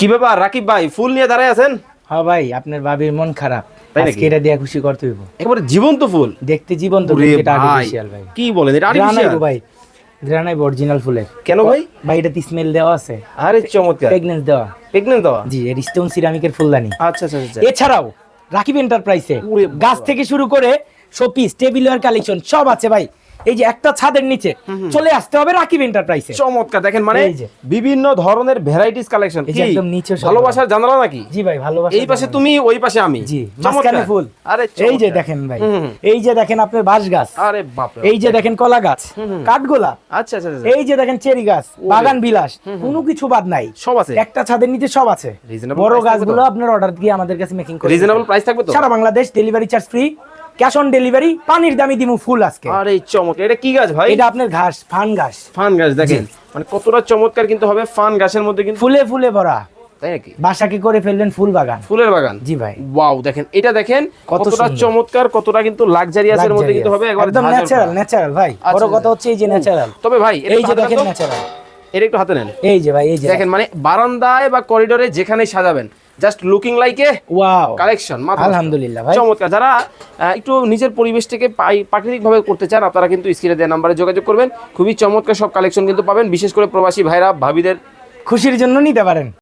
কি ব্যাপার রাকিব ভাই ফুল নিয়ে দাঁড়ায় আছেন? হ্যাঁ ভাই আপনার বাবির মন খারাপ। আজকে এটা দিয়ে খুশি করতে হইব। একেবারে জীবন্ত ফুল। দেখতে জীবন্ত এটা আর্টিফিশিয়াল ভাই। কি বলেন এটা artificial? ভাই গ্রানাইট অরিজিনাল ফুলের। কেন ভাই? ভাই এটাতে স্মেল দেওয়া আছে। আরে চমৎকার। প্রেগনেন্স দেওয়া। প্রেগনেন্ট দেওয়া? জি এর স্টোন সিরামিকের ফুলদানি। আচ্ছা আচ্ছা আচ্ছা এছাড়াও রাকিব এন্টারপ্রাইজে গাছ থেকে শুরু করে শোপিস টেবিল কালেকশন সব আছে ভাই। এই যে একটা ছাদের নিচে চলে আসতে হবে রাকিব এন্টারপ্রাইজে চমৎকার দেখেন মানে বিভিন্ন ধরনের ভ্যারাইটিস কালেকশন যে একদম নিচে ভালোবাসার জানালা নাকি? জি ভাই ভালোবাসা এই পাশে তুমি ওই পাশে আমি। জি। মাঝখানে ফুল। আরে এই যে দেখেন ভাই। এই যে দেখেন আপনার বাঁশ গাছ। আরে বাপ এই যে দেখেন কলা গাছ কাঠগোলা আচ্ছা আচ্ছা আচ্ছা। এই যে দেখেন চেরি গাছ বাগান বিলাস কোনো কিছু বাদ নাই। সব আছে। একটা ছাদের নিচে সব আছে। বড় গাছগুলো আপনার অর্ডার দিয়ে আমাদের কাছে মেকিং করে রিজনেবল প্রাইস থাকবে তো? সারা Bangladesh delivery charge free cash on delivery পানির দামি দিমু ফুল আজকে। আরে চমৎকার এটা কি গাছ ভাই? এটা আপনার ঘাস ফান ঘাস ফান গাছ দেখেন। মানে কতটা চমৎকার কিন্তু হবে ফান গাছের মধ্যে কিন্তু ফুলে ফুলে ভরা। তাই নাকি? বাসাকে করে ফেলবেন ফুল বাগান। ফুলের বাগান? জি ভাই। ওয়াও দেখেন এটা দেখেন কতটা চমৎকার কতটা কিন্তু লাক্সারিয়াসের মধ্যে কিন্তু হবে। একদম ন্যাচারাল ন্যাচারাল ভাই। বড় আচ্ছা, কথা হচ্ছে এই যে ন্যাচারাল তবে ভাই এই যে দেখেন ন্যাচারাল এটা একটু হাতে নেন। এই যে ভাই এই যে দেখেন মানে বারান্দায় বা করিডোরে যেখানে সাজাবেন just looking like a wow collection আলহামদুলিল্লাহ ভাই। চমৎকার। যারা একটু নিজের পরিবেশটাকে প্রাকৃতিক ভাবে করতে চান আপনারা কিন্তু স্ক্রিনে দেওয়া নাম্বারে যোগাযোগ করবেন। খুবই চমৎকার সব কালেকশন কিন্তু পাবেন। বিশেষ করে প্রবাসী ভাইরা ভাবিদের খুশির জন্য নিতে পারেন।